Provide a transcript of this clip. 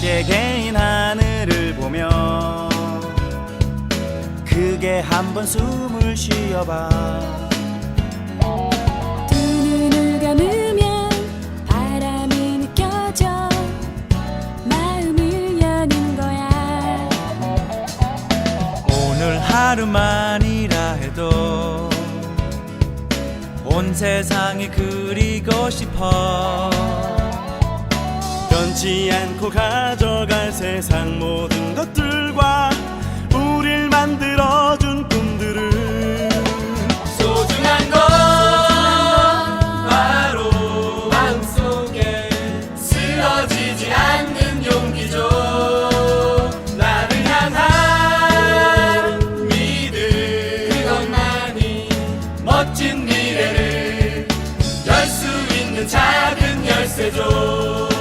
개개인 하늘을 보며 크게 한번 숨을 쉬어봐. 두 눈을 감으면 바람이 느껴져 마음을 여는 거야. 오늘 하루만이라 해도 온 세상이 그리고 싶어 잃지 않고 가져갈 세상 모든 것들과 우릴 만들어준 꿈들을 소중한 것 바로 마음속에 쓰러지지 않는 용기죠. 나를 향한 믿음 그것만이 멋진 미래를 열 수 있는 작은 열쇠죠.